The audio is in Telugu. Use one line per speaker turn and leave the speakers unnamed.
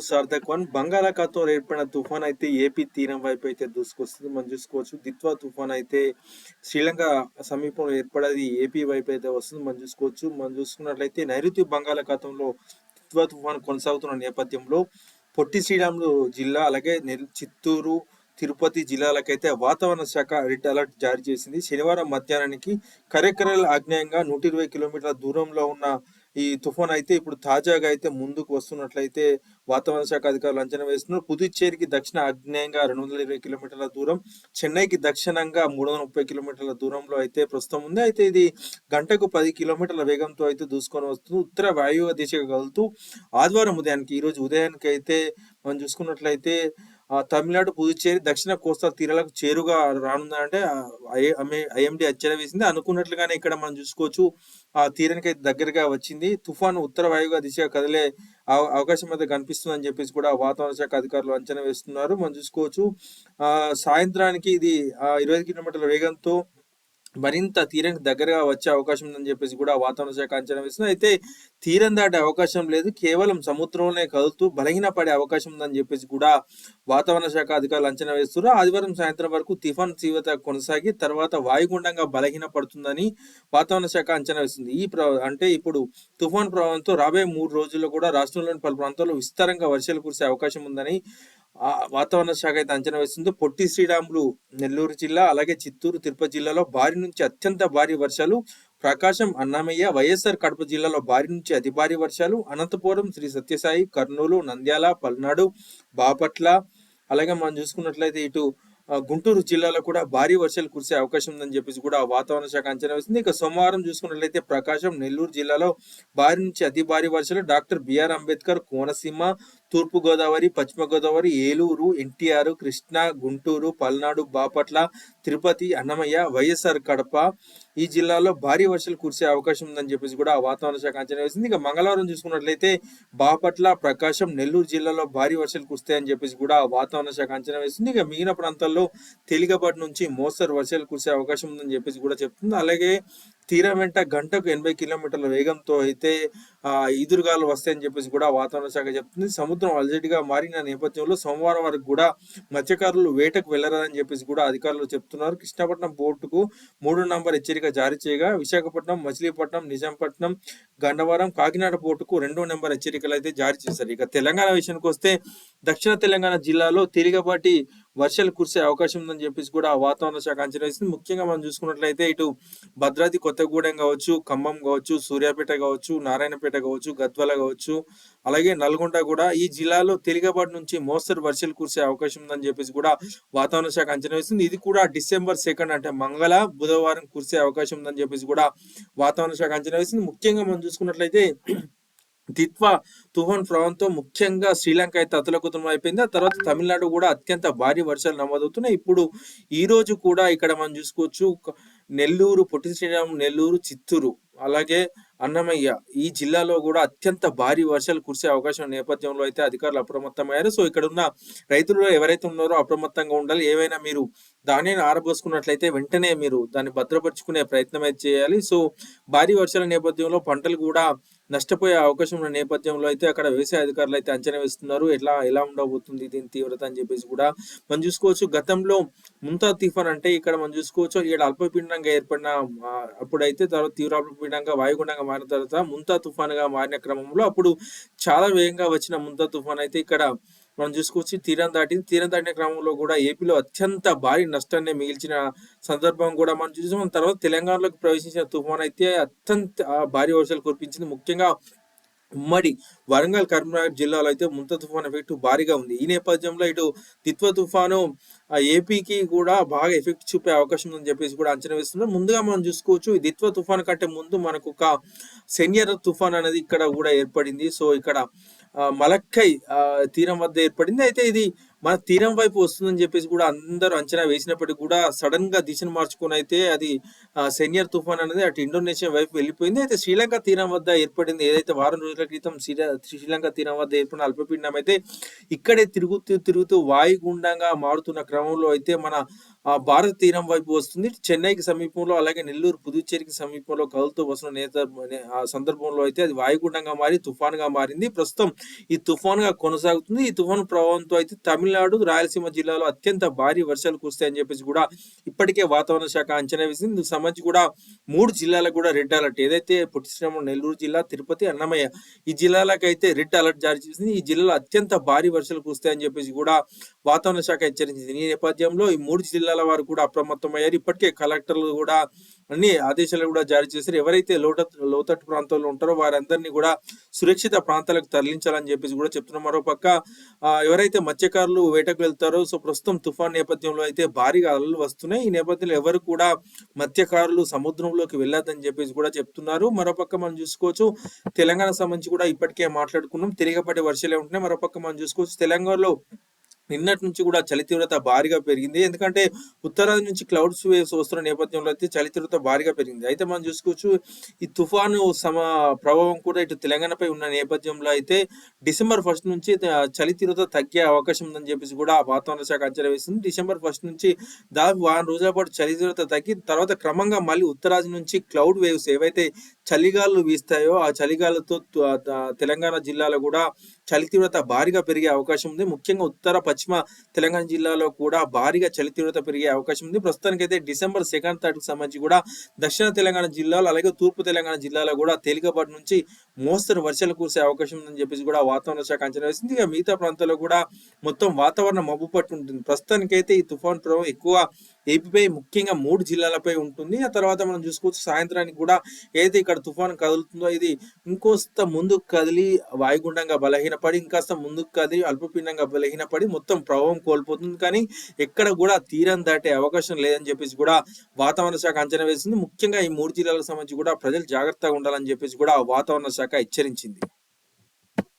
సార్థక్ వన్ బంగాళాఖాతంలో ఏర్పడిన తుఫాన్ అయితే ఏపీ తీరం వైపు అయితే దూసుకొస్తుంది. మనం చూసుకోవచ్చు దిత్వా తుఫాన్ అయితే శ్రీలంక సమీపంలో ఏర్పడేది ఏపీ వైపు అయితే వస్తుంది. మనం చూసుకోవచ్చు మనం చూసుకున్నట్లయితే నైరుతి బంగాళాఖాతంలో దిత్వా తుఫాన్ కొనసాగుతున్న నేపథ్యంలో పొట్టి శ్రీరాములు జిల్లా అలాగే నెల్- చిత్తూరు తిరుపతి జిల్లాలకైతే వాతావరణ శాఖ రెడ్ అలర్ట్ జారీ చేసింది. శనివారం మధ్యాహ్నానికి కరెకరల్ ఆగ్నేయంగా నూట ఇరవై కిలోమీటర్ల దూరంలో ఉన్న ఈ తుఫాన్ అయితే ఇప్పుడు తాజాగా అయితే ముందుకు వస్తున్నట్లయితే వాతావరణ శాఖ అధికారులు అంచనా వేస్తున్నారు. పుదుచ్చేరికి దక్షిణ ఆగ్నేయంగా రెండు వందల ఇరవై కిలోమీటర్ల దూరం చెన్నైకి దక్షిణంగా మూడు వందల ముప్పై కిలోమీటర్ల దూరంలో అయితే ప్రస్తుతం ఉంది. అయితే ఇది గంటకు పది కిలోమీటర్ల వేగంతో అయితే దూసుకొని వస్తుంది. ఉత్తర వాయువ్య దిశగా కలుతూ ఆదివారం ఉదయానికి ఈరోజు ఉదయానికి అయితే మనం చూసుకున్నట్లయితే తమిళనాడు పుదుచ్చేరి దక్షిణ కోస్తా తీరాలకు చేరుగా రానుందంటే ఐఎండి అంచనా వేసింది. అనుకున్నట్లుగానే ఇక్కడ మనం చూసుకోవచ్చు ఆ తీరానికి అయితే దగ్గరగా వచ్చింది. తుఫాను ఉత్తర వాయువుగా దిశగా కదిలే అవకాశం అయితే కనిపిస్తుందని చెప్పేసి కూడా వాతావరణ శాఖ అధికారులు అంచనా వేస్తున్నారు. మనం చూసుకోవచ్చు ఆ సాయంత్రానికి ఇది ఆ, ఇరవై కిలోమీటర్ల వేగంతో మరింత తీరానికి దగ్గరగా వచ్చే అవకాశం ఉందని చెప్పేసి కూడా వాతావరణ శాఖ అంచనా వేస్తుంది. అయితే తీరం దాటే అవకాశం లేదు. కేవలం సముద్రంలోనే కదులుతూ బలహీన పడే అవకాశం ఉందని చెప్పేసి కూడా వాతావరణ శాఖ అధికారులు అంచనా వేస్తున్నారు. ఆదివారం సాయంత్రం వరకు తుఫాన్ తీవ్రత కొనసాగి తర్వాత వాయుగుండంగా బలహీన పడుతుందని వాతావరణ శాఖ అంచనా వేస్తుంది. ఈ ప్ర అంటే ఇప్పుడు తుఫాన్ ప్రభావంతో రాబోయే మూడు రోజుల్లో కూడా రాష్ట్రంలోని పలు ప్రాంతాల్లో విస్తారంగా వర్షాలు కురిసే అవకాశం ఉందని వాతావరణ శాఖ అయితే అంచనా వేస్తుంది పొట్టి శ్రీరాములు నెల్లూరు జిల్లా అలాగే చిత్తూరు తిరుపతి జిల్లాలో భారీ నుంచి అత్యంత భారీ వర్షాలు. ప్రకాశం అన్నమయ్య వైఎస్ఆర్ కడప జిల్లాలో భారీ నుంచి అతి భారీ వర్షాలు. అనంతపురం శ్రీ సత్యసాయి కర్నూలు నంద్యాల పల్నాడు బాపట్ల అలాగే మనం చూసుకున్నట్లయితే ఇటు గుంటూరు జిల్లాలో కూడా భారీ వర్షాలు కురిసే అవకాశం ఉందని చెప్పేసి కూడా వాతావరణ శాఖ అంచనా వేసింది. ఇక సోమవారం చూసుకున్నట్లయితే ప్రకాశం నెల్లూరు జిల్లాలో భారీ నుంచి అతి భారీ వర్షాలు. డాక్టర్ బిఆర్ అంబేద్కర్ కోనసీమ తూర్పు గోదావరి పశ్చిమ గోదావరి ఏలూరు ఎన్టీఆర్ కృష్ణా గుంటూరు పల్నాడు బాపట్ల తిరుపతి అన్నమయ్య వైఎస్ఆర్ కడప ఈ జిల్లాలో భారీ వర్షాలు కురిసే అవకాశం ఉందని చెప్పేసి కూడా వాతావరణ శాఖ అంచనా వేసింది. ఇక మంగళవారం చూసుకున్నట్లయితే బాపట్ల ప్రకాశం నెల్లూరు జిల్లాలో భారీ వర్షాలు కురుస్తాయని చెప్పేసి కూడా వాతావరణ శాఖ అంచనా వేసింది. ఇక మిగిలిన ప్రాంతాల్లో తేలికపాటి నుంచి మోస్తరు వర్షాలు కురిసే అవకాశం ఉందని చెప్పేసి కూడా చెప్తుంది. అలాగే తీరం వెంట గంటకు ఎనభై కిలోమీటర్ల వేగంతో అయితే ఆ ఈదురుగాలు వస్తాయని చెప్పేసి కూడా వాతావరణ శాఖ చెప్తుంది. సముద్రం అలజడిగా మారిన నేపథ్యంలో సోమవారం వరకు కూడా మత్స్యకారులు వేటకు వెళ్ళరని చెప్పేసి కూడా అధికారులు చెప్తున్నారు. కృష్ణపట్నం పోర్టుకు మూడు నంబర్ హెచ్చరిక జారీ చేయగా విశాఖపట్నం మచిలీపట్నం నిజాంపట్నం గండవరం కాకినాడ పోర్టుకు రెండో నెంబర్ హెచ్చరికలు అయితే జారీ చేశారు. ఇక తెలంగాణ విషయానికి వస్తే దక్షిణ తెలంగాణ జిల్లాలో తేలికపాటి వర్షాలు కురిసే అవకాశం ఉందని చెప్పేసి కూడా వాతావరణ శాఖ అంచనా వేసింది. ముఖ్యంగా మనం చూసుకున్నట్లయితే ఇటు భద్రాద్రి కొత్తగూడెం కావచ్చు ఖమ్మం కావచ్చు సూర్యాపేట కావచ్చు నారాయణపేట కావచ్చు గద్వాల కావచ్చు అలాగే నల్గొండ కూడా ఈ జిల్లాలో తేలికపాటి నుంచి మోస్తరు వర్షాలు కురిసే అవకాశం ఉందని చెప్పేసి కూడా వాతావరణ శాఖ అంచనా వేస్తుంది ఇది కూడా డిసెంబర్ సెకండ్ అంటే మంగళ బుధవారం కురిసే అవకాశం ఉందని చెప్పేసి కూడా వాతావరణ శాఖ అంచనా వేసింది. ముఖ్యంగా మనం చూసుకున్నట్లయితే దిత్వా తుఫాన్ ప్రభావంతో ముఖ్యంగా శ్రీలంక అయితే అతలకుతలం అయిపోయింది. ఆ తర్వాత తమిళనాడు కూడా అత్యంత భారీ వర్షాలు నమోదవుతున్నాయి. ఇప్పుడు ఈ రోజు కూడా ఇక్కడ మనం చూసుకోవచ్చు నెల్లూరు పొట్టి శ్రీరామ్ నెల్లూరు చిత్తూరు అలాగే అన్నమయ్య ఈ జిల్లాలో కూడా అత్యంత భారీ వర్షాలు కురిసే అవకాశం నేపథ్యంలో అయితే అధికారులు అప్రమత్తమయ్యారు. సో ఇక్కడ ఉన్న రైతులు ఎవరైతే ఉన్నారో అప్రమత్తంగా ఉండాలి. ఏవైనా మీరు ధాన్యాన్ని ఆరబోసుకున్నట్లయితే వెంటనే మీరు దాన్ని భద్రపరుచుకునే ప్రయత్నం అయితే చేయాలి. సో భారీ వర్షాల నేపథ్యంలో పంటలు కూడా నష్టపోయే అవకాశం ఉన్న నేపథ్యంలో అయితే అక్కడ వ్యవసాయ అధికారులు అయితే అంచనా వేస్తున్నారు. ఎట్లా ఎలా ఉండబోతుంది దీని తీవ్రత అని చెప్పేసి కూడా మనం చూసుకోవచ్చు. గతంలో ముంతా తుఫాన్ అంటే ఇక్కడ మనం చూసుకోవచ్చు. ఇక్కడ అల్పపీడనంగా ఏర్పడిన అప్పుడైతే తర్వాత తీవ్ర అల్పపీడనంగా వాయుగుండంగా మారిన తర్వాత ముంతా తుఫాన్గా మారిన క్రమంలో అప్పుడు చాలా వేగంగా వచ్చిన ముంతా తుఫాన్ అయితే ఇక్కడ మనం చూసుకోవచ్చు తీరం దాటింది. తీరం దాటిన క్రమంలో కూడా ఏపీలో అత్యంత భారీ నష్టాన్ని మిగిల్చిన సందర్భం కూడా మనం చూసాం. తర్వాత తెలంగాణలోకి ప్రవేశించిన తుఫాన్ అయితే అత్యంత భారీ వర్షాలు కురిపించింది. ముఖ్యంగా ఉమ్మడి వరంగల్ కరీంనగర్ జిల్లాలో అయితే ముంత తుఫాన్ ఎఫెక్ట్ భారీగా ఉంది. ఈ నేపథ్యంలో ఇటు తిత్వ తుఫాను ఏపీకి కూడా బాగా ఎఫెక్ట్ చూపే అవకాశం ఉందని చెప్పేసి కూడా అంచనా వేస్తున్నారు. ముందుగా మనం చూసుకోవచ్చు ఈ దిత్వ తుఫాన్ కంటే ముందు మనకు ఒక సెనియర్ తుఫాన్ అనేది ఇక్కడ కూడా ఏర్పడింది. సో ఇక్కడ మలక్కై తీరం వద్ద ఏర్పడింది. అయితే ఇది మన తీరం వైపు వస్తుందని చెప్పేసి కూడా అందరూ అంచనా వేసినప్పటికీ కూడా సడన్గా దిశను మార్చుకొని అయితే అది సెనియర్ తుఫాన్ అనేది అటు ఇండోనేషియా వైపు వెళ్ళిపోయింది. అయితే శ్రీలంక తీరం వద్ద ఏర్పడింది. ఏదైతే వారం రోజుల క్రితం శ్రీల- శ్రీలంక తీరం వద్ద ఏర్పడిన అల్పపీడనం అయితే ఇక్కడే తిరుగుతూ తిరుగుతూ వాయుగుండంగా మారుతున్న క్రమంలో అయితే మన ఆ భారత తీరం వైపు వస్తుంది. చెన్నైకి సమీపంలో అలాగే నెల్లూరు, పుదుచ్చేరికి సమీపంలో కదులుతూ వస్తున్న నేత ఆ సందర్భంలో అయితే అది వాయుగుండంగా మారి తుఫాన్గా మారింది. ప్రస్తుతం ఈ తుఫాన్గా కొనసాగుతుంది. ఈ తుఫాను ప్రభావంతో అయితే తమిళనాడు, రాయలసీమ జిల్లాలో అత్యంత భారీ వర్షాలు కురుస్తాయని చెప్పేసి కూడా ఇప్పటికే వాతావరణ శాఖ అంచనా వేసింది. ఇందుకు సంబంధించి కూడా మూడు జిల్లాలకు కూడా రెడ్ అలర్ట్ ఏదైతే పొట్టి శ్రీరాములు నెల్లూరు జిల్లా, తిరుపతి, అన్నమయ్య ఈ జిల్లాలకైతే రెడ్ అలర్ట్ జారీ చేసింది. ఈ జిల్లాలో అత్యంత భారీ వర్షాలు కురుస్తాయని చెప్పేసి కూడా వాతావరణ శాఖ హెచ్చరించింది. ఈ నేపథ్యంలో ఈ మూడు జిల్లాల వారు కూడా అప్రమత్తమయ్యారు. ఇప్పటికే కలెక్టర్లు కూడా అన్ని ఆదేశాలు కూడా జారీ చేశారు. ఎవరైతే లోట లోతట్టు ప్రాంతాల్లో ఉంటారో వారందరినీ కూడా సురక్షిత ప్రాంతాలకు తరలించాలని చెప్పేసి కూడా చెప్తున్నారు. మరోపక్క ఎవరైతే మత్స్యకారులు వేటకు వెళ్తారో సో ప్రస్తుతం తుఫాన్ నేపథ్యంలో అయితే భారీగా అలలు వస్తున్నాయి. ఈ నేపథ్యంలో ఎవరు కూడా మత్స్యకారులు సముద్రంలోకి వెళ్ళొద్దని చెప్పేసి కూడా చెప్తున్నారు. మరోపక్క మనం చూసుకోవచ్చు తెలంగాణ సంబంధించి కూడా ఇప్పటికే మాట్లాడుకున్నాం. తిరిగపడే వర్షాలే ఉంటున్నాయి. మరోపక్క మనం చూసుకోవచ్చు తెలంగాణలో నిన్నటి నుంచి కూడా చలి తీవ్రత భారీగా పెరిగింది. ఎందుకంటే ఉత్తరాది నుంచి క్లౌడ్స్ వేవ్స్ వస్తున్న నేపథ్యంలో అయితే చలి తీవ్రత భారీగా పెరిగింది. అయితే మనం చూసుకోవచ్చు ఈ తుఫాను సమ ప్రభావం కూడా ఇటు తెలంగాణపై ఉన్న నేపథ్యంలో అయితే డిసెంబర్ ఫస్ట్ నుంచి చలి తీవ్రత తగ్గే అవకాశం ఉందని చెప్పేసి కూడా వాతావరణ శాఖ అంచనా వేసింది. డిసెంబర్ ఫస్ట్ నుంచి దాదాపు వారం రోజుల పాటు చలి తీవ్రత తగ్గి తర్వాత క్రమంగా మళ్ళీ ఉత్తరాది నుంచి క్లౌడ్ వేవ్స్ ఏవైతే చలిగాలు వీస్తాయో ఆ చలిగాలతో తెలంగాణ జిల్లాలో కూడా చలి తీవ్రత భారీగా పెరిగే అవకాశం ఉంది. ముఖ్యంగా ఉత్తర, పశ్చిమ తెలంగాణ జిల్లాలో కూడా భారీగా చలి తీవ్రత పెరిగే అవకాశం ఉంది. ప్రస్తుతానికైతే డిసెంబర్ 2 తారీఖుకి సంబంధించి కూడా దక్షిణ తెలంగాణ జిల్లాలో అలాగే తూర్పు తెలంగాణ జిల్లాలో కూడా తేలికపాటి నుంచి మోస్తరు వర్షాలు కురిసే అవకాశం ఉందని చెప్పేసి కూడా వాతావరణ శాఖ అంచనా వేసింది. ఇక మిగతా ప్రాంతాల్లో కూడా మొత్తం వాతావరణం మబ్బు పట్టు ఉంటుంది. ప్రస్తుతానికైతే ఈ తుఫాను ప్రభావం ఎక్కువ ఏపీపై ముఖ్యంగా మూడు జిల్లాలపై ఉంటుంది. ఆ తర్వాత మనం చూసుకోవచ్చు సాయంత్రానికి కూడా ఏదైతే ఇక్కడ తుఫాను కదులుతుందో ఇది ఇంకోస్త ముందుకు కదిలి వాయుగుండంగా బలహీనపడి ఇంకాస్త ముందుకు కదిలి అల్పపిండంగా బలహీనపడి మొత్తం ప్రభావం కోల్పోతుంది. కానీ ఎక్కడ కూడా తీరం దాటే అవకాశం లేదని చెప్పేసి కూడా వాతావరణ శాఖ అంచనా వేసింది. ముఖ్యంగా ఈ మూడు జిల్లాలకు సంబంధించి కూడా ప్రజలు జాగ్రత్తగా ఉండాలని చెప్పేసి కూడా వాతావరణ శాఖ హెచ్చరించింది.